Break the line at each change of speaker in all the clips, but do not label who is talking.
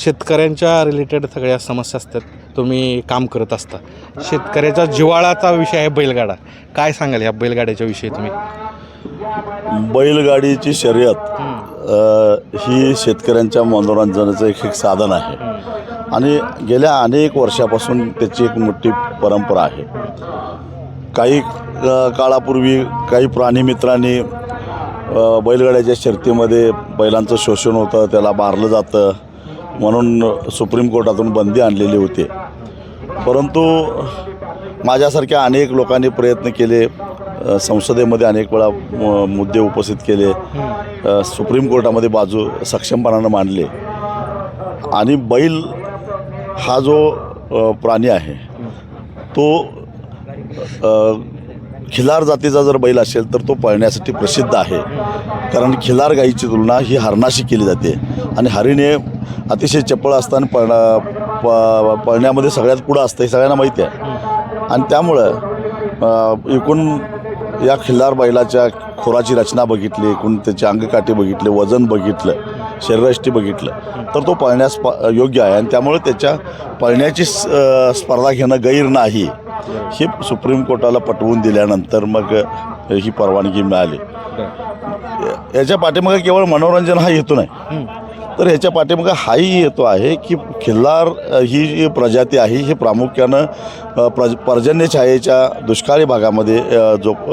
शेतकऱ्यांच्या रिलेटेड सगळ्या समस्या असतात. तुम्ही काम करत असता. शेतकऱ्याचा जिवाळाचा विषय आहे बैलगाडा. काय सांगाल या बैलगाड्याच्या विषयी तुम्ही?
बैलगाडीची शर्यत ही शेतकऱ्यांच्या मनोरंजनाचं एक एक साधन आहे. आणि गेल्या अनेक वर्षापासून त्याची एक मोठी परंपरा आहे. काही काळापूर्वी काही प्राणीमित्रांनी बैलगाड्याच्या शर्यतीमध्ये बैलांचं शोषण होतं त्याला मारलं जातं. म्हणून सुप्रीम कोर्टातून बंदी आणलेली होती. परंतु माझ्यासारख्या अनेक लोकांनी प्रयत्न केले संसदेमध्ये अनेक वेळा मुद्दे उपस्थित केले सुप्रीम कोर्टामध्ये बाजू सक्षमपणानं मांडले. आणि बैल हा जो प्राणी आहे तो खिलार जातीचा जर बैल असेल तर तो पळण्यासाठी प्रसिद्ध आहे. कारण खिलार गाईची तुलना ही हरणाशी केली जाते. आणि हरिण हे अतिशय चपळ असताना पळणा प पळण्यामध्ये सगळ्यात पुढं असतं हे सगळ्यांना माहिती आहे. आणि त्यामुळं एकूण या खिल्लार बैलाच्या खोराची रचना बघितली एकूण त्याची अंगकाठी बघितले वजन बघितलं शरीरयष्टी बघितलं तर तो पळण्यास प योग्य आहे. आणि त्यामुळे त्याच्या पळण्याची स्पर्धा घेणं गैर नाही. हे सुप्रीम कोर्टाला पटवून दिल्यानंतर मग ही परवानगी मिळाली. याच्या पाठीमागे केवळ मनोरंजन हा हेतू नाही. तर ह्याच्या पाठीमागे हाही येतो आहे की खिल्लार ही जी प्रजाती आहे ही प्रामुख्यानं प्रज पर्जन्य छायेच्या दुष्काळी भागामध्ये जोप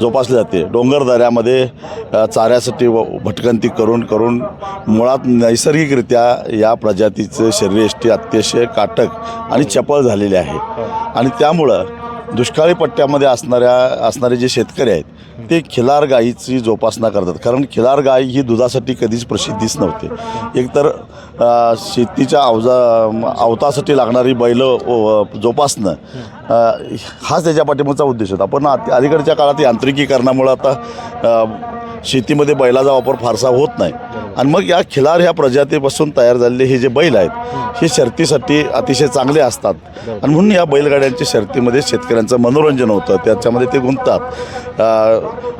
जोपासली जाते. डोंगरदऱ्यामध्ये दऱ्यामध्ये चाऱ्यासाठी व- भटकंती करून करून मुळात नैसर्गिकरित्या या प्रजातीचं शरीरयष्टी अतिशय काटक आणि चपळ झालेली आहे. आणि त्यामुळं दुष्काळी पट्ट्यामध्ये असणाऱ्या असणारे जे शेतकरी आहेत ते खिलार गायीची जोपासना करतात. कारण खिलार गाय ही दुधासाठी कधीच प्रसिद्धीच नव्हते. एकतर शेतीच्या अवजा अवतासाठी लागणारी बैल जोपासणं हाच त्याच्या पाठिंबाचा उद्देश होता. पण अलीकडच्या काळात यांत्रिकीकरणामुळं आता शेतीमध्ये बैलाचा वापर फारसा होत नाही. आणि मग या खिलार ह्या प्रजातीपासून तयार झालेले हे जे बैल आहेत हे शर्तीसाठी अतिशय चांगले असतात. आणि म्हणून या बैलगाड्यांच्या शर्तीमध्ये शेतकऱ्यांचं मनोरंजन होतं. त्याच्यामध्ये ते गुंततात.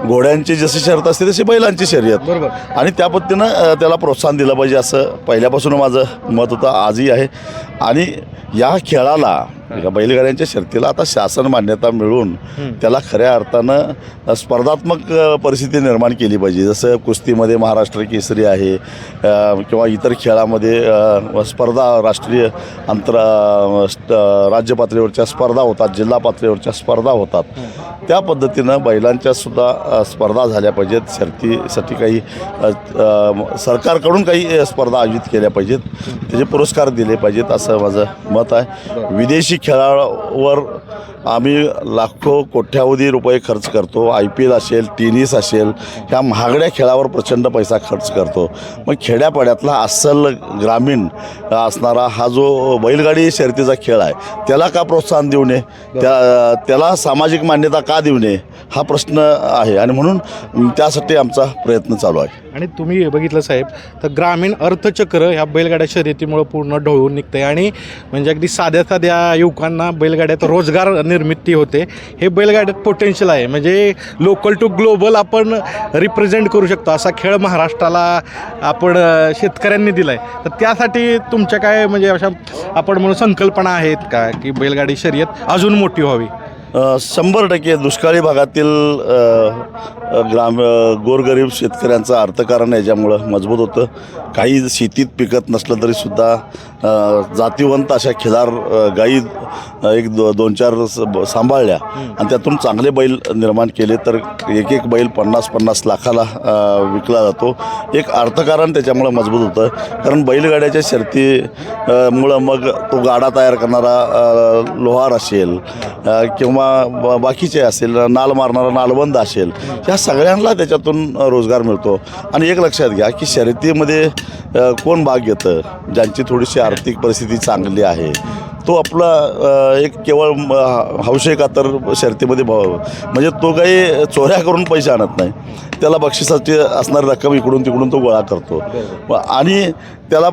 घोड्यांची जशी शर्त असते तशी बैलांची शर्यत. आणि त्या पद्धतीनं त्याला प्रोत्साहन दिलं पाहिजे असं पहिल्यापासून माझं मत होतं. आजही आहे. आणि या खेळाला या बैलगाड्यांच्या शर्तीला आता शासन मान्यता मिळून त्याला खऱ्या अर्थानं स्पर्धात्मक परिस्थिती निर्माण केली पाहिजे. जसं कुस्तीमध्ये महाराष्ट्र केसरी आहे किंवा इतर खेळामध्ये स्पर्धा राष्ट्रीय आंतर अ, स्ट- अ, राज्य पातळीवरच्या स्पर्धा होतात जिल्हा पातळीवरच्या स्पर्धा होतात. त्या पद्धतीनं बैलांच्या सुद्धा स्पर्धा झाल्या पाहिजेत. शर्तीसाठी काही सरकारकडून काही स्पर्धा आयोजित केल्या पाहिजेत. त्याचे पुरस्कार दिले पाहिजेत असं माझं मत आहे. विदेशी खेळावर आम्ही लाखो कोट्यावधी रुपये खर्च करतो. आय पी एल असेल टेनिस असेल ह्या महागड्या खेळावर प्रचंड पैसा खर्च करतो. मग खेड्यापाड्यातला अस्सल ग्रामीण असणारा हा जो बैलगाडी शर्यतीचा खेळ आहे त्याला का प्रोत्साहन देऊ नये? त्या त्याला सामाजिक मान्यता का देऊ नये? हा प्रश्न आहे. आणि म्हणून त्यासाठी आमचा प्रयत्न चालू आहे.
आणि तुम्ही बघितलं साहेब तर ग्रामीण अर्थचक्र ह्या बैलगाड्या शर्यतीमुळं पूर्ण ढवळून निघतंय. आणि म्हणजे अगदी साध्या साध्या युवकांना बैलगाड्यात रोजगार निर्मिती होते. हे बैलगाड्यात पोटेन्शियल आहे. म्हणजे लोकल टू ग्लोबल आपण रिप्रेझेंट करू शकतो. असा खेळ महाराष्ट्राला आपण शेतकऱ्यांनी दिला आहे तर त्यासाठी तुमच्या काय म्हणजे अशा आपण म्हणून संकल्पना आहेत का? की बैलगाडी शर्यत अजून मोठी व्हावी?
शंभर टक्के दुष्काळी भागातील ग्राम गोरगरीब शेतकऱ्यांचं अर्थकारण याच्यामुळं मजबूत होतं. काही शेतीत पिकत नसलं तरीसुद्धा जातीवंत अशा खिलार अ, एक दो दोन चार सांभाळल्या. आणि त्यातून चांगले बैल निर्माण केले तर एक एक बैल पन्नास पन्नास लाखाला विकला जातो. एक अर्थकारण त्याच्यामुळं मजबूत होतं. कारण बैलगाड्याच्या शर्ती अ, मुळं मग तो गाडा तयार करणारा लोहार असेल किंवा बाकीचे असेल नाल मारणारा नालबंद असेल ह्या सगळ्यांना त्याच्यातून रोजगार मिळतो. आणि एक लक्षात घ्या की शर्यतीमध्ये अ, कोण भाग घेतं? ज्यांची थोडीशी आर्थिक परिस्थिती चांगली आहे. तो आपला एक केवळ हौशे कातर शर्तीमध्ये भाव म्हणजे तो काही चोऱ्या करून पैसे आणत नाही. त्याला बक्षिसाची असणारी रक्कम इकडून तिकडून तो गोळा करतो. आणि त्याला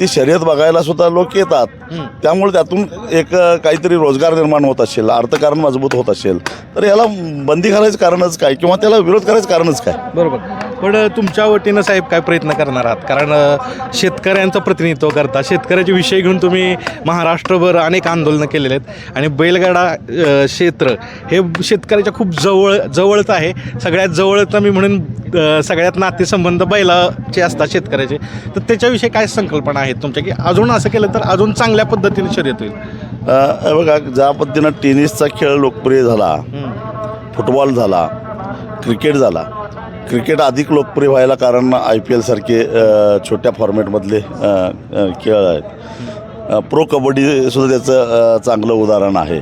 ती शर्यत बघायला सुद्धा लोक येतात. त्यामुळे त्यातून एक काहीतरी रोजगार निर्माण होत असेल अर्थकारण मजबूत होत असेल. तर याला बंदी घालायचं कारणच काय? किंवा त्याला विरोध करायचं कारणच काय?
बरोबर. पण तुमच्या वतीनं साहेब काय प्रयत्न करणार आहात? कारण शेतकऱ्यांचं प्रतिनिधित्व करता शेतकऱ्याचे विषय घेऊन तुम्ही महाराष्ट्रभर अनेक आंदोलनं केलेले आहेत. आणि बैलगाडा क्षेत्र हे शेतकऱ्याच्या खूप जवळ जवळच आहे. सगळ्यात जवळचं मी म्हणून सगळ्यात नातेसंबंध बैलाचे असतात शेतकऱ्याचे. तर त्याच्याविषयी काय संकल्पना आहेत तुमच्या? की अजून असं केलं तर अजून चांगल्या पद्धतीने शर्यत होईल.
बघा ज्या पद्धतीनं टेनिसचा खेळ लोकप्रिय झाला फुटबॉल झाला क्रिकेट झाला क्रिकेट अधिक लोकप्रिय व्हायला कारण आय पी एलसारखे छोट्या फॉर्मॅटमधले खेळ आहेत. प्रो कबड्डीसुद्धा त्याचं चांगलं उदाहरण आहे.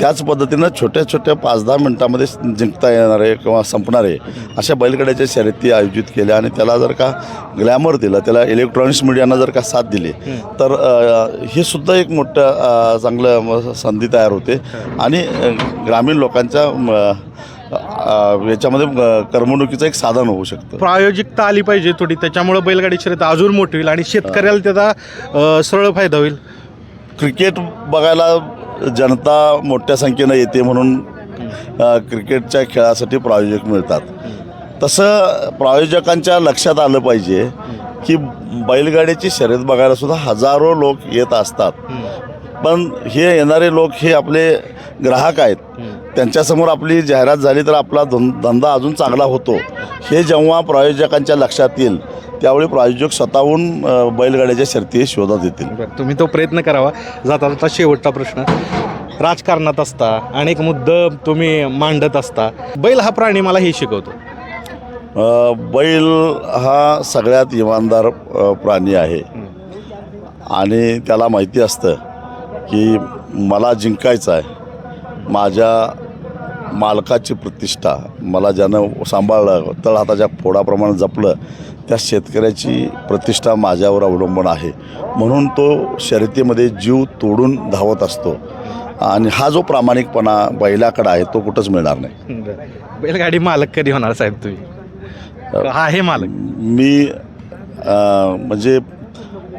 त्याच पद्धतीनं छोट्या छोट्या पाच दहा मिनटामध्ये जिंकता येणारे किंवा संपणारे अशा बैलगाड्याच्या शर्यती आयोजित केल्या आणि त्याला जर का ग्लॅमर दिलं त्याला इलेक्ट्रॉनिक्स मीडियानं जर का साथ दिली तर हे सुद्धा एक मोठं चांगलं संधी तयार होते. आणि ग्रामीण लोकांच्या याच्यामध्ये करमणुकीचं एक साधन होऊ शकतं.
प्रायोजिकता आली पाहिजे थोडी. त्याच्यामुळे बैलगाडी शर्यत अजून मोठी होईल आणि शेतकऱ्याला त्याचा सरळ फायदा होईल.
क्रिकेट बघायला जनता मोठ्या संख्येनं येते म्हणून क्रिकेटच्या खेळासाठी प्रायोजक मिळतात. तसं प्रायोजकांच्या लक्षात आलं पाहिजे की बैलगाडीची शर्यत बघायला सुद्धा हजारो लोक येत असतात. पण हे येणारे लोक हे आपले ग्राहक आहेत त्यांच्यासमोर आपली जाहिरात झाली तर आपला धंदा अजून चांगला होतो. हे जेव्हा प्रायोजकांच्या लक्षात येईल त्यावेळी प्रायोजक स्वतःहून बैलगाड्याच्या शर्ती शोधात येतील.
तुम्ही तो प्रयत्न करावा. जाता जाता शेवटचा प्रश्न. राजकारणात असता अनेक मुद्दे तुम्ही मांडत असता. बैल हा प्राणी मला हे शिकवतो.
बैल हा सगळ्यात इमानदार प्राणी आहे. आणि त्याला माहिती असतं की मला जिंकायचं आहे. माझ्या मालकाची प्रतिष्ठा मला ज्यानं सांभाळलं तळहाताच्या फोडाप्रमाणे जपलं त्या शेतकऱ्याची प्रतिष्ठा माझ्यावर अवलंबून आहे. म्हणून तो शर्यतीमध्ये जीव तोडून धावत असतो. आणि हा जो प्रामाणिकपणा बैलाकडे आहे तो कुठंच मिळणार नाही.
बैलगाडी मालक कधी होणार साहेब तुम्ही? हा आहे मालक.
मी म्हणजे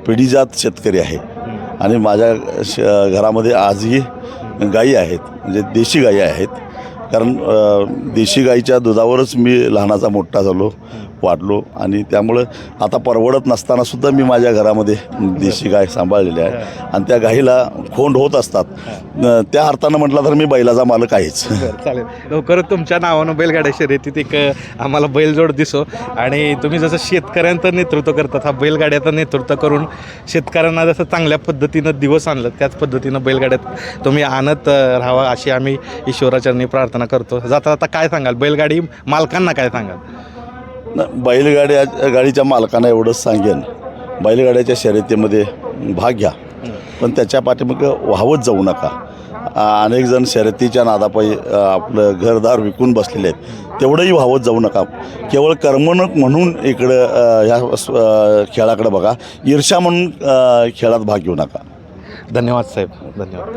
पिढीजात शेतकरी आहे. आणि माझ्या श घरामध्ये आजही गाई आहेत म्हणजे देशी गाई आहेत. कारण देशी गाईच्या दुधावरच मी लहानाचा मोठा झालो. वाढलो आणि त्यामुळं आता परवडत नसताना सुद्धा मी माझ्या घरामध्ये देशी गाय सांभाळलेली आहे. आणि त्या गाईला खोंड होत असतात. त्या अर्थानं म्हटलं तर मी बैलाचा मालक आहेच.
चालेल. लवकरच तुमच्या नावानं बैलगाड्या शर्यतीत एक आम्हाला बैलजोड दिसो. आणि तुम्ही जसं शेतकऱ्यांचं नेतृत्व करतात हा बैलगाड्याचं नेतृत्व करून शेतकऱ्यांना जसं चांगल्या पद्धतीनं दिवस आणलं त्याच पद्धतीनं बैलगाड्यात तुम्ही आणत राहावा अशी आम्ही ईश्वराचरणी प्रार्थना करतो. जाता जाता काय सांगाल? बैलगाडी मालकांना काय सांगाल?
बैलगाड्या गाडीच्या मालकांना एवढंच सांगेन. बैलगाड्याच्या शर्यतीमध्ये भाग घ्या. पण त्याच्या पाठीमागं वाहवत जाऊ नका. अनेक जण शर्यतीच्या नादापायी आपलं घरदार विकून बसलेले आहेत. तेवढंही वाहवत जाऊ नका. केवळ करमणूक म्हणून इकडं ह्या खेळाकडे बघा. ईर्षा म्हणून खेळात भाग घेऊ नका.
धन्यवाद साहेब. धन्यवाद.